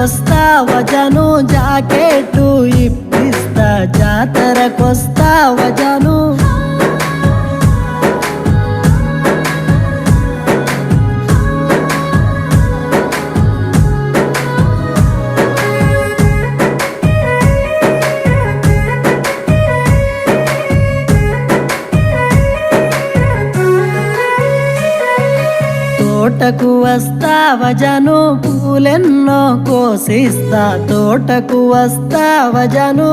జాతరకొస్తావ జను jacket ఇప్పిస్తా. జాతరకొస్తావ జను? తోటకు వస్తావజను పూలెన్నో కోసిస్తా. తోటకు వస్తావజను